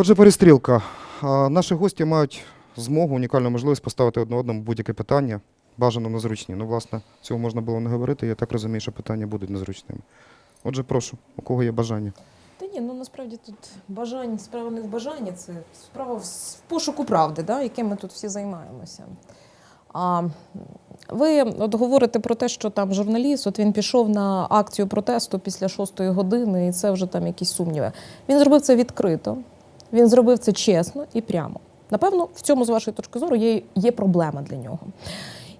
Отже, перестрілка. Наші гості мають змогу, унікальну можливість поставити одне одному будь-яке питання, бажано незручні. Ну, власне, цього можна було не говорити. Я так розумію, що питання будуть незручними. Отже, прошу, у кого є бажання? Та ні, ну насправді тут бажання, справа не в бажанні, це справа в пошуку правди, да, яким ми тут всі займаємося. А ви от говорите про те, що там журналіст, от він пішов на акцію протесту після шостої години, і це вже там якісь сумніви. Він зробив це відкрито, він зробив це чесно і прямо. Напевно, в цьому, з вашої точки зору, є, є проблема для нього.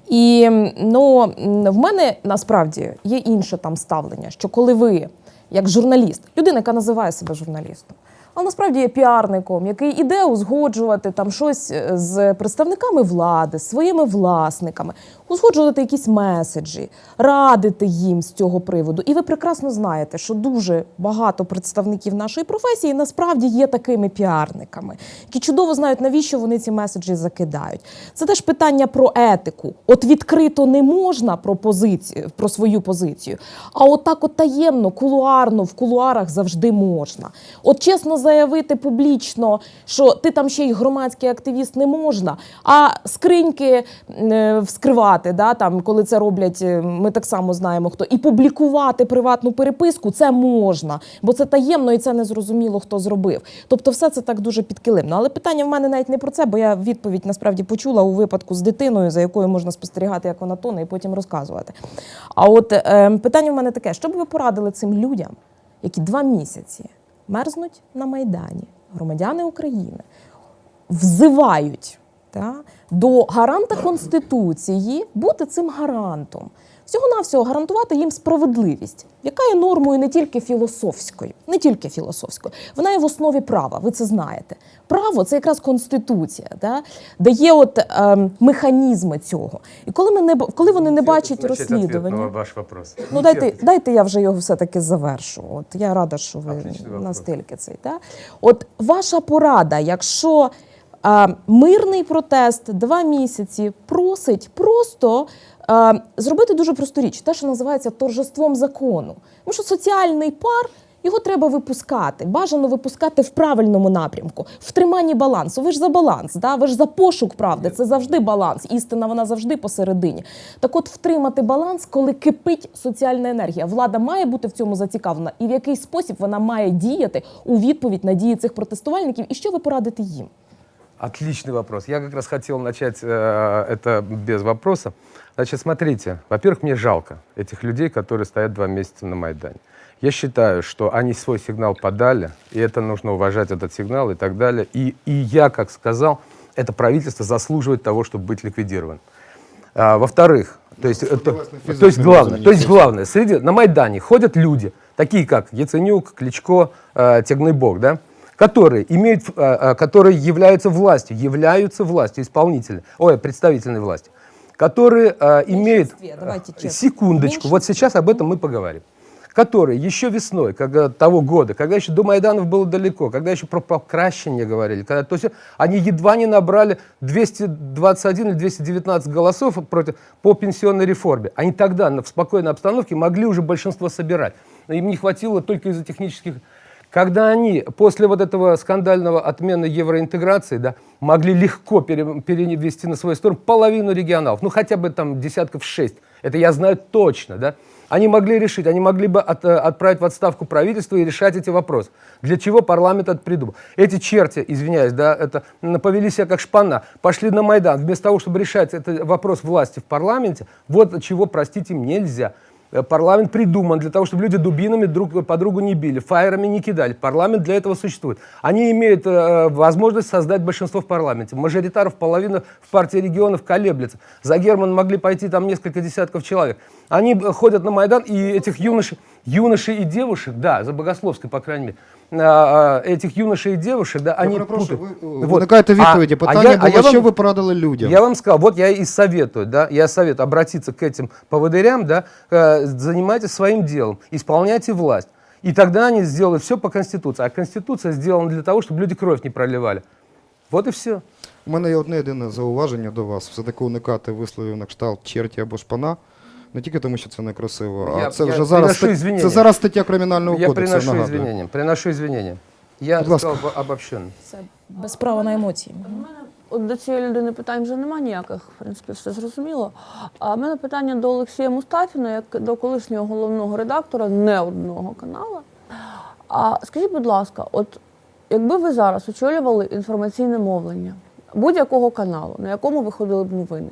І ну, в мене насправді є інше там ставлення, що коли ви, як журналіст, людина, яка називає себе журналістом, але насправді є піарником, який іде узгоджувати там щось е, з представниками влади, своїми власниками, узгоджувати якісь меседжі, радити їм з цього приводу. І ви прекрасно знаєте, що дуже багато представників нашої професії насправді є такими піарниками, які чудово знають, навіщо вони ці меседжі закидають. Це теж питання про етику. От відкрито не можна про позицію, про свою позицію, а от так от таємно, кулуарно, в кулуарах завжди можна. От чесно заявити публічно, що ти там ще й громадський активіст не можна, а скриньки е, вскривати, да, там, коли це роблять, е, ми так само знаємо хто, і публікувати приватну переписку це можна, бо це таємно і це не зрозуміло, хто зробив. Тобто, все це так дуже підкилимно. Але питання в мене навіть не про це, бо я відповідь насправді почула у випадку з дитиною, за якою можна спостерігати, як вона тоне, і потім розказувати. А от е, питання в мене таке: що б ви порадили цим людям, які два місяці мерзнуть на Майдані, громадяни України, взивають та, до гаранта Конституції бути цим гарантом. Всього-навсього гарантувати їм справедливість, яка є нормою не тільки філософською, не тільки філософською, вона є в основі права, ви це знаєте. Право це якраз конституція, да? де є от ем, механізми цього. І коли, ми не, коли вони не бачать розслідування. ваш вопрос. Ну, дайте, дайте я вже його все-таки завершу. От я рада, що ви настільки цей. Та? От ваша порада, якщо мирний протест два місяці просить просто зробити дуже просту річ, те, що називається торжеством закону. Тому що соціальний пар. Його треба випускати, бажано випускати в правильному напрямку, в триманні балансу. Ви ж за баланс, да? ви ж за пошук правди. Це завжди баланс. Істина вона завжди посередині. Так от втримати баланс, коли кипить соціальна енергія. Влада має бути в цьому зацікавлена, і в який спосіб вона має діяти у відповідь на дії цих протестувальників, і що ви порадите їм? Отличный вопрос. Я как раз хотел начать э, это без вопроса. Значит, смотрите, во-первых, мне жалко этих людей, которые стоят два месяца на Майдане. Я считаю, что они свой сигнал подали, и это нужно уважать этот сигнал и так далее. И, и я, как сказал, это правительство заслуживает того, чтобы быть ликвидирован. А, во-вторых, то есть, это- то есть главное, то есть главное, среди, на Майдане ходят люди, такие как Яценюк, Кличко, э, Тягныбок, да, которые имеют, э, э, которые являются властью, являются властью исполнительной, ой, представительной властью, которые э, имеют... Секундочку, вот сейчас об этом мы поговорим которые еще весной когда, того года, когда еще до Майданов было далеко, когда еще про покращение говорили, когда, то есть они едва не набрали 221 или 219 голосов против, по пенсионной реформе. Они тогда на- в спокойной обстановке могли уже большинство собирать. Но им не хватило только из-за технических... Когда они после вот этого скандального отмены евроинтеграции да, могли легко пере- перевести на свою сторону половину регионалов, ну хотя бы там десятков шесть, это я знаю точно, да, они могли решить, они могли бы от- э, отправить в отставку правительство и решать эти вопросы. Для чего парламент это придумал? Эти черти, извиняюсь, да, это повели себя как шпана, пошли на Майдан. Вместо того, чтобы решать этот вопрос власти в парламенте, вот чего, простить им нельзя. Э, Парламент придуман для того, чтобы люди дубинами друг по другу не били, фаерами не кидали. Парламент для этого существует. Они имеют э, возможность создать большинство в парламенте. Мажоритаров половина в партии регионов колеблется. За Герман могли пойти там несколько десятков человек. Они э, ходят на Майдан, и этих юношей, юношей и девушек, да, за Богословской, по крайней мере, а, а, этих юношей и девушек, да, Я они перепрошую, путают. ви Вот. уникаєте А- відповіді. а Питання я- а було, я вам- що ви порадили людям? я вам сказал, вот я и советую, да, я советую обратиться к этим поводырям, да, э, занимайтесь своим делом, исполняйте власть. И тогда они сделают все по Конституции. А Конституция сделана для того, чтобы люди кровь не проливали. Вот и все. У мене є одне єдине зауваження до вас. Все-таки уникати висловів на кшталт черті або шпана. Не тільки тому, що це некрасиво, а Я- це я вже зараз, приношу стат- извинения. це зараз стаття кримінального Я кодексу. приношу нагадую. извинения. Приношу извинения. Я Будь ласка. сказал бы обобщенно. Це без права на емоції. У мене от до цієї людини питань вже немає ніяких, в принципі, все зрозуміло. А в мене питання до Олексія Мустафіна, як до колишнього головного редактора не одного каналу. А скажіть, будь ласка, от якби ви зараз очолювали інформаційне мовлення будь-якого каналу, на якому виходили б новини,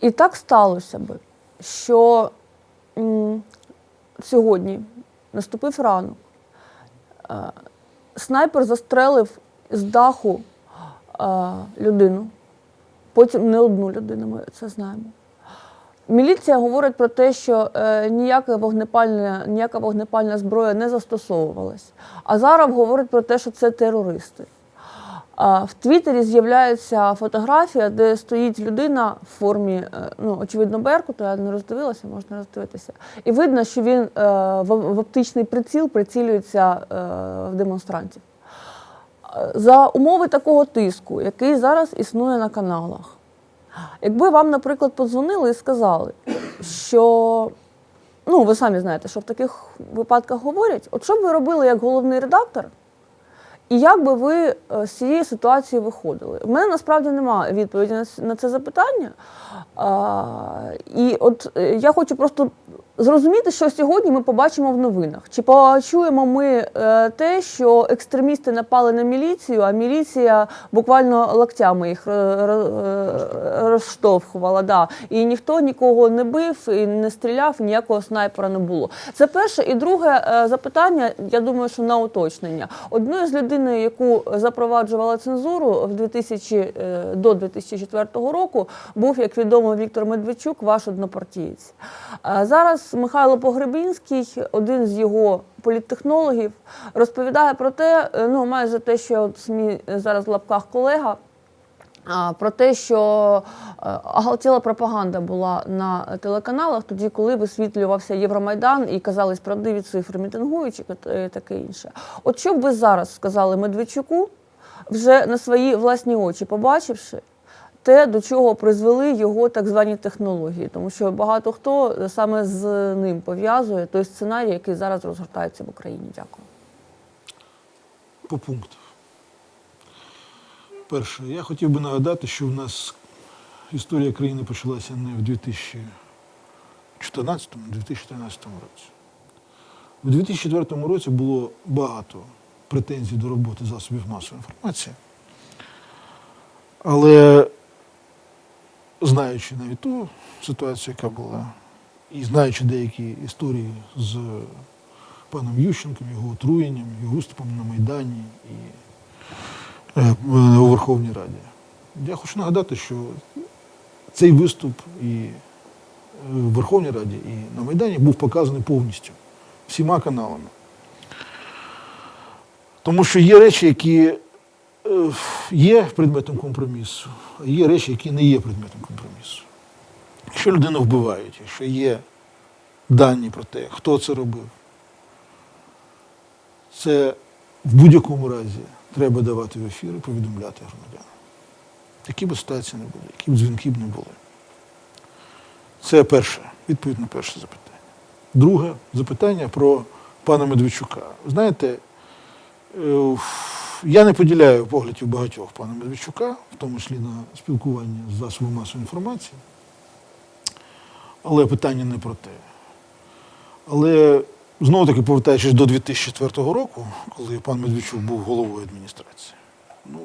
і так сталося би, що сьогодні наступив ранок, е, снайпер застрелив з даху е, людину, потім не одну людину, ми це знаємо. Міліція говорить про те, що е, ніяка, вогнепальна, ніяка вогнепальна зброя не застосовувалась. А зараз говорить про те, що це терористи. В Твіттері з'являється фотографія, де стоїть людина в формі, е, ну, очевидно, Беркуту, я не роздивилася, можна роздивитися. І видно, що він е, в, оптичний приціл прицілюється е, в демонстрантів. За умови такого тиску, який зараз існує на каналах, якби вам, наприклад, подзвонили і сказали, що ну, ви самі знаєте, що в таких випадках говорять, от що б ви робили як головний редактор, і як би ви е, з цієї ситуації виходили? У мене насправді немає відповіді на це запитання. І от е, я хочу просто зрозуміти, що сьогодні ми побачимо в новинах. Чи почуємо ми е, те, що екстремісти напали на міліцію, а міліція буквально локтями їх ро- е, розштовхувала. Да. І ніхто нікого не бив і не стріляв, ніякого снайпера не було. Це перше. І друге е, запитання, я думаю, що на уточнення. Одною з людини, яку запроваджувала цензуру в 2000, е, до 2004 року, був, як відомо, Віктор Медведчук, ваш однопартієць. А Зараз Михайло Погребінський, один з його політтехнологів, розповідає про те, е, ну майже те, що от СМІ зараз в лапках колега. Про те, що е, оголтіла пропаганда була на телеканалах, тоді, коли висвітлювався Євромайдан і казались правдиві цифри мітингуючих і таке інше. От що б ви зараз сказали Медведчуку, вже на свої власні очі побачивши, те, до чого призвели його так звані технології, тому що багато хто саме з ним пов'язує той сценарій, який зараз розгортається в Україні. Дякую. По пунктах. Перше, я хотів би нагадати, що в нас історія країни почалася не в 2014, а в 2013 році. У 2004 році було багато претензій до роботи засобів масової інформації. Але знаючи навіть ту ситуацію, яка була, і знаючи деякі історії з паном Ющенком, його отруєнням, його виступом на Майдані і е, у Верховній Раді. Я хочу нагадати, що цей виступ і е, в Верховній Раді, і на Майдані був показаний повністю всіма каналами. Тому що є речі, які є предметом компромісу, а є речі, які не є предметом компромісу. Якщо людину вбивають, якщо є дані про те, хто це робив, це в будь-якому разі треба давати в ефір і повідомляти громадянам. Які б ситуації не були, які б дзвінки б не були. Це перше, відповідь на перше запитання. Друге запитання про пана Медведчука. Знаєте, е, я не поділяю поглядів багатьох пана Медведчука, в тому числі на спілкування з засобами масової інформації. Але питання не про те. Але знову таки повертаючись до 2004 року, коли пан Медведчук був головою адміністрації, ну,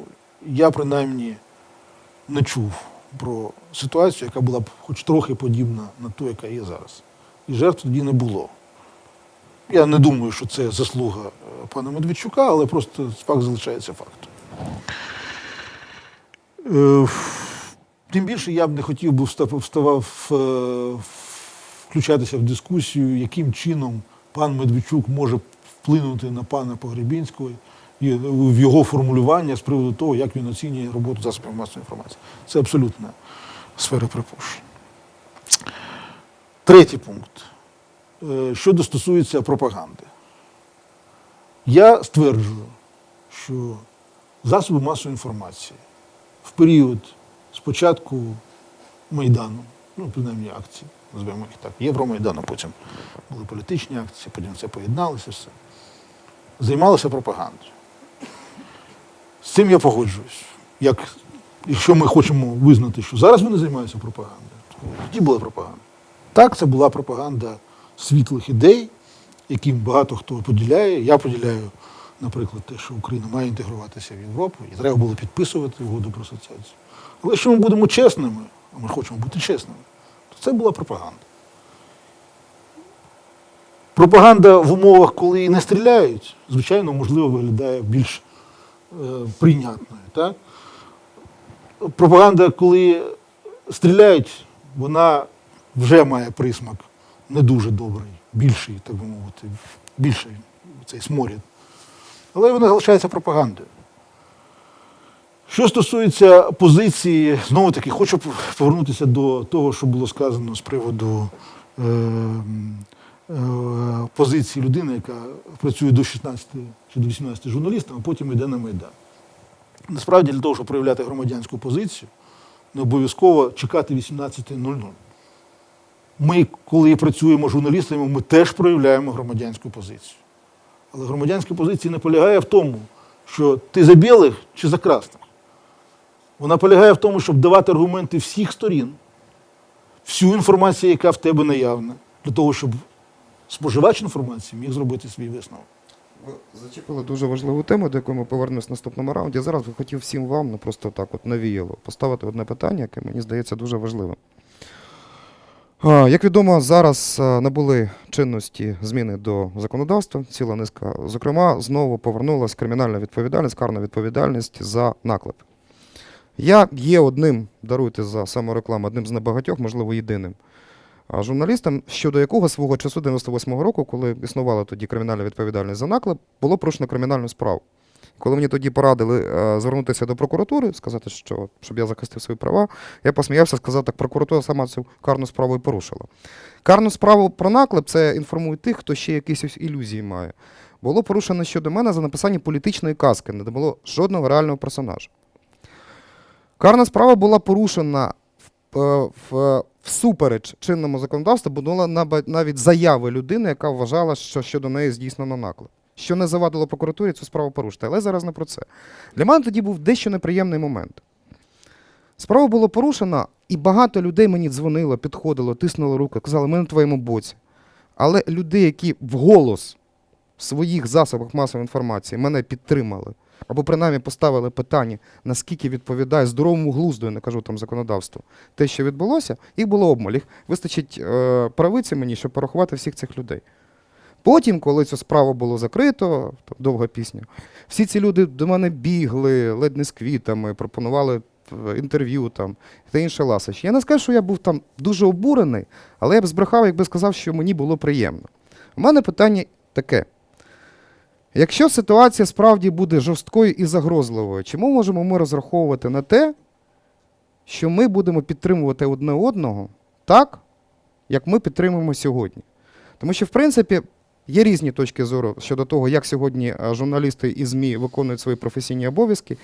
я принаймні не чув про ситуацію, яка була б хоч трохи подібна на ту, яка є зараз. І жертв тоді не було. Я не думаю, що це заслуга е, пана Медведчука, але просто факт залишається фактом. Е, Тим більше я б не хотів би вставав, е, включатися в дискусію, яким чином пан Медведчук може вплинути на пана Погребінського в його формулювання з приводу того, як він оцінює роботу засобів масової інформації. Це абсолютна сфера припущень. Третій пункт. Е, Що стосується пропаганди. Я стверджую, що засоби масової інформації в період спочатку Майдану, ну, принаймні акції, називаємо їх так, Євромайдану, потім були політичні акції, потім це поєдналося все. Займалися пропагандою. З цим я погоджуюсь. Як, якщо ми хочемо визнати, що зараз вони займаються пропагандою, то тоді була пропаганда. Так, це була пропаганда світлих ідей, яким багато хто поділяє. Я поділяю, наприклад, те, що Україна має інтегруватися в Європу, і треба було підписувати угоду про асоціацію. Але якщо ми будемо чесними, а ми хочемо бути чесними, то це була пропаганда. Пропаганда в умовах, коли не стріляють, звичайно, можливо, виглядає більш е, прийнятною. Так? Пропаганда, коли стріляють, вона вже має присмак не дуже добрий, більший, так би мовити, більший цей сморід. Але вона залишається пропагандою. Що стосується позиції, знову таки, хочу повернутися до того, що було сказано з приводу е, е, позиції людини, яка працює до 16 чи до 18 журналістом, а потім йде на Майдан. Насправді, для того, щоб проявляти громадянську позицію, не обов'язково чекати 18.00. Ми, коли працюємо журналістами, ми теж проявляємо громадянську позицію. Але громадянська позиція не полягає в тому, що ти за білих чи за красних. Вона полягає в тому, щоб давати аргументи всіх сторін, всю інформацію, яка в тебе наявна, для того, щоб споживач інформації міг зробити свій висновок. Ви зачепили дуже важливу тему, до якої ми повернемось в наступному раунді. Зараз би хотів всім вам, ну просто так от навіяло, поставити одне питання, яке мені здається дуже важливим. Як відомо, зараз набули чинності зміни до законодавства, ціла низка. Зокрема, знову повернулася кримінальна відповідальність, карна відповідальність за наклеп. Я є одним, даруйте за саморекламу, одним з небагатьох, можливо, єдиним а, журналістам, щодо якого свого часу 98-го року, коли існувала тоді кримінальна відповідальність за наклеп, було порушено кримінальну справу. Коли мені тоді порадили е, звернутися до прокуратури, сказати, що щоб я захистив свої права, я посміявся, сказав, так прокуратура сама цю карну справу і порушила. Карну справу про наклеп це інформує тих, хто ще якісь ілюзії має. Було порушено щодо мене за написання політичної казки, не було жодного реального персонажа. Карна справа була порушена в, е, в, всупереч чинному законодавству, бо була навіть заяви людини, яка вважала, що щодо неї здійснено наклеп. Що не завадило прокуратурі цю справу порушити. Але зараз не про це. Для мене тоді був дещо неприємний момент. Справа була порушена, і багато людей мені дзвонило, підходило, тиснуло руки, казали, ми на твоєму боці. Але люди, які вголос в своїх засобах масової інформації мене підтримали, або принаймні поставили питання, наскільки відповідає здоровому глузду, я не кажу там законодавству, те, що відбулося, їх було обмаль. Їх вистачить е, правиці мені, щоб порахувати всіх цих людей. Потім, коли цю справу було закрито, довга пісня, всі ці люди до мене бігли, ледь не з квітами, пропонували е, інтерв'ю там та інше ласощі. Я не скажу, що я був там дуже обурений, але я б збрехав, якби сказав, що мені було приємно. У мене питання таке. Якщо ситуація справді буде жорсткою і загрозливою, чи ми можемо ми розраховувати на те, що ми будемо підтримувати одне одного так, як ми підтримуємо сьогодні? Тому що, в принципі, є різні точки зору щодо того, як сьогодні е, журналісти і ЗМІ виконують свої професійні обов'язки.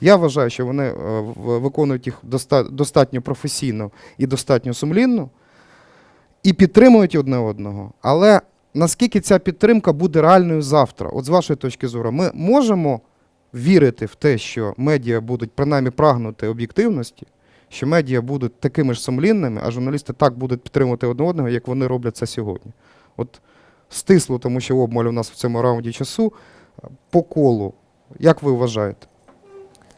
Я вважаю, що вони е, виконують їх доста- достатньо професійно і достатньо сумлінно, і підтримують одне одного. Але наскільки ця підтримка буде реальною завтра? От з вашої точки зору, ми можемо вірити в те, що медіа будуть принаймні прагнути об'єктивності, що медіа будуть такими ж сумлінними, а журналісти так будуть підтримувати одне одного, як вони роблять це сьогодні. От стисло, тому що обмаль у нас в цьому раунді часу, по колу. Як ви вважаєте?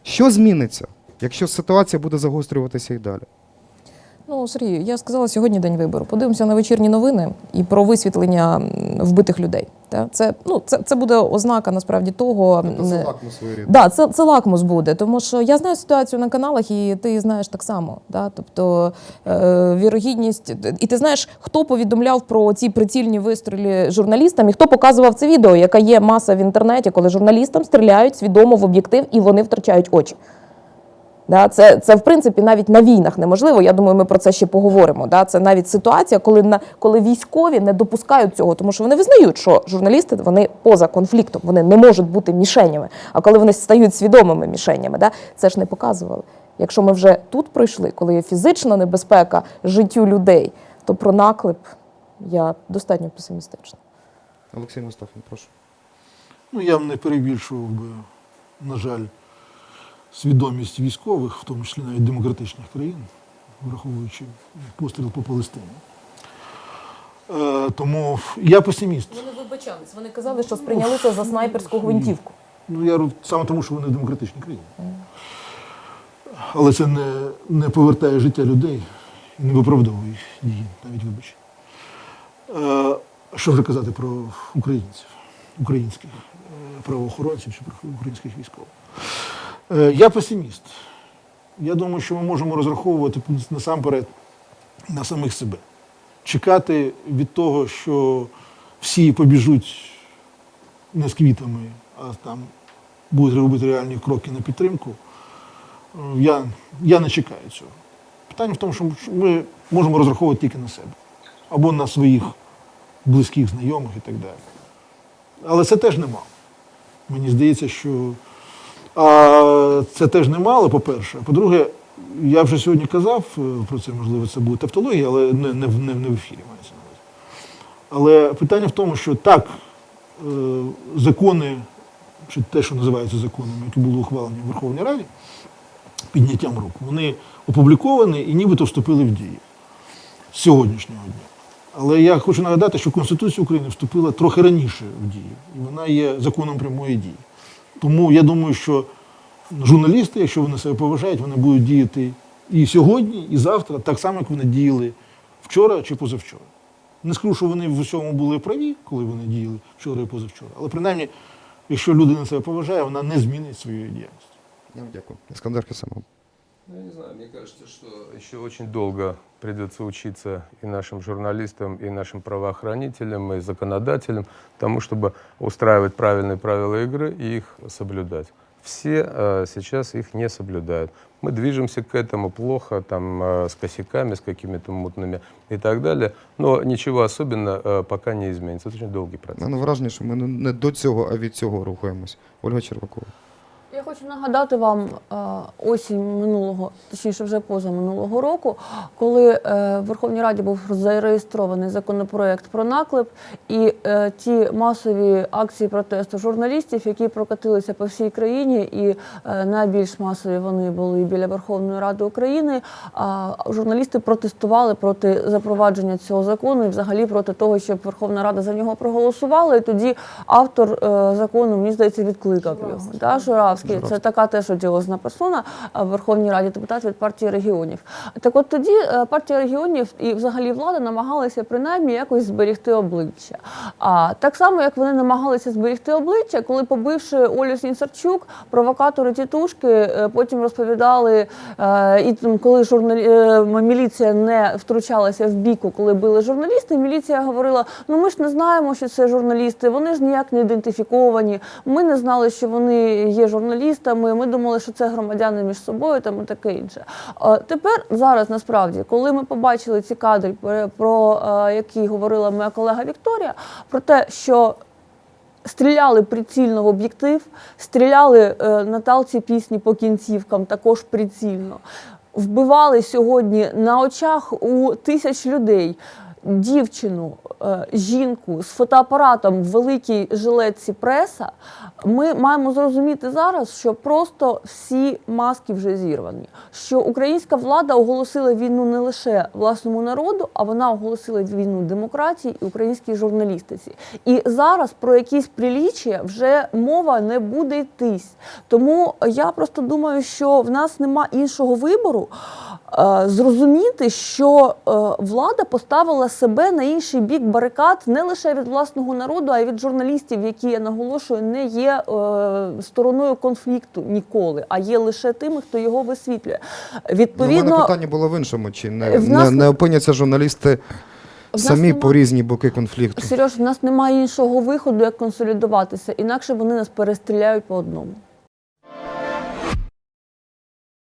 Що зміниться, якщо ситуація буде загострюватися і далі? Ну, Сергію, я сказала сьогодні день вибору. Подивимося на вечірні новини і про висвітлення вбитих людей. Та? Це, ну, це, це буде ознака насправді того. не- Да, це, це лакмус буде, тому що я знаю ситуацію на каналах, і ти знаєш так само. Да? Тобто е, вірогідність, і ти знаєш, хто повідомляв про ці прицільні вистріли журналістам, і хто показував це відео, яка є маса в інтернеті, коли журналістам стріляють свідомо в об'єктив і вони втрачають очі. Да, це, це, в принципі, навіть на війнах неможливо. Я думаю, ми про це ще поговоримо. Да? Це навіть ситуація, коли, на, коли військові не допускають цього, тому що вони визнають, що журналісти вони поза конфліктом, вони не можуть бути мішенями. А коли вони стають свідомими мішенями, да? це ж не показували. Якщо ми вже тут пройшли, коли є фізична небезпека життю людей, то про наклеп я достатньо песимістична. Олексій Мустафін, прошу. Ну, я б не перебільшував би, на жаль, свідомість військових, в тому числі навіть демократичних країн, враховуючи постріл по Палестині. Е, тому я песиміст. Вони вибачались. Вони казали, що сприйняли це за снайперську гвинтівку. Ну, я саме тому, що вони демократичні країни. Але це не, не повертає життя людей і не виправдовує дії, навіть вибач. Е, що вже казати про українців, українських е, правоохоронців чи про українських військових? Е, я песиміст. Я думаю, що ми можемо розраховувати насамперед на самих себе. Чекати від того, що всі побіжуть не з квітами, а там будуть робити реальні кроки на підтримку, е, я, я не чекаю цього. Питання в тому, що ми можемо розраховувати тільки на себе або на своїх близьких знайомих і так далі. Але це теж немало. Мені здається, що а, це теж немало, по-перше. По-друге, я вже сьогодні казав е, про це, можливо, це буде тавтологія, але не, не, не, не в ефірі мається на увазі. Але питання в тому, що так, е, закони, чи те, що називається законами, які були ухвалені в Верховній Раді, підняттям рук, вони опубліковані і нібито вступили в дію з сьогоднішнього дня. Але я хочу нагадати, що Конституція України вступила трохи раніше в дію, і вона є законом прямої дії. Тому я думаю, що журналісти, якщо вони себе поважають, вони будуть діяти і сьогодні, і завтра, так само, як вони діяли вчора чи позавчора. Не скажу, що вони в усьому були праві, коли вони діяли вчора і позавчора. Але принаймні, якщо людина себе поважає, вона не змінить своєї діяльності. Я вам дякую. Іскандер Кисимов. Ну, Я не знаю, мне кажется, что еще очень долго придется учиться и нашим журналистам, и нашим правоохранителям, и законодателям тому, чтобы устраивать правильные правила игры и их соблюдать. Все э, сейчас их не соблюдают. Мы движемся к этому плохо, там, э, с косяками, с какими-то мутными и так далее. Но ничего особенно э, пока не изменится. Это очень долгий У процесс. мене враження, що ми не- не до цього, а від цього рухаємось. Ольга Червакова. Я хочу нагадати вам е, осінь минулого, точніше вже позаминулого року, коли е, в Верховній Раді був зареєстрований законопроект про наклеп, і е, ті масові акції протесту журналістів, які прокатилися по всій країні, і найбільш масові вони були біля Верховної Ради України. А журналісти протестували проти запровадження цього закону і взагалі проти того, щоб Верховна Рада за нього проголосувала. І тоді автор закону, мені здається, відкликав його. Да, Журавський. Це така теж одіозна персона в Верховній Раді, депутат від партії регіонів. Так от тоді е, партія регіонів і взагалі влада намагалися принаймні якось зберегти обличчя. А так само, як вони намагалися зберегти обличчя, коли побивши Олю Сінцарчук, провокатори тітушки е, потім розповідали, е, і коли журналі... міліція не втручалася в бійку, коли били журналісти, міліція говорила: ну ми ж не знаємо, що це журналісти, вони ж ніяк не ідентифіковані. Ми не знали, що вони є журналістами. Ми думали, що це громадяни між собою там і таке інше. Е, Тепер зараз насправді, коли ми побачили ці кадри, про- про е, які говорила моя колега Вікторія, про те, що Стріляли прицільно в об'єктив, стріляли е, на талці пісні по кінцівкам також прицільно. Вбивали сьогодні на очах у тисяч людей дівчину, е, жінку з фотоапаратом в великій жилетці преса. Ми маємо зрозуміти зараз, що просто всі маски вже зірвані. Що українська влада оголосила війну не лише власному народу, а вона оголосила війну демократії і українській журналістиці. І зараз про якісь приліччя вже мова не буде йтись. Тому я просто думаю, що в нас нема іншого вибору. е, Зрозуміти, що е, влада поставила себе на інший бік барикад не лише від власного народу, а й від журналістів, які я наголошую, не є е, стороною конфлікту ніколи, а є лише тими, хто його висвітлює. Ну, Відповідно, мене питання було в іншому. Чи не, нас- не, не опиняться журналісти В самі нема- по різні боки конфлікту? Сереж, в нас немає іншого виходу, як консолідуватися, інакше вони нас перестріляють по одному.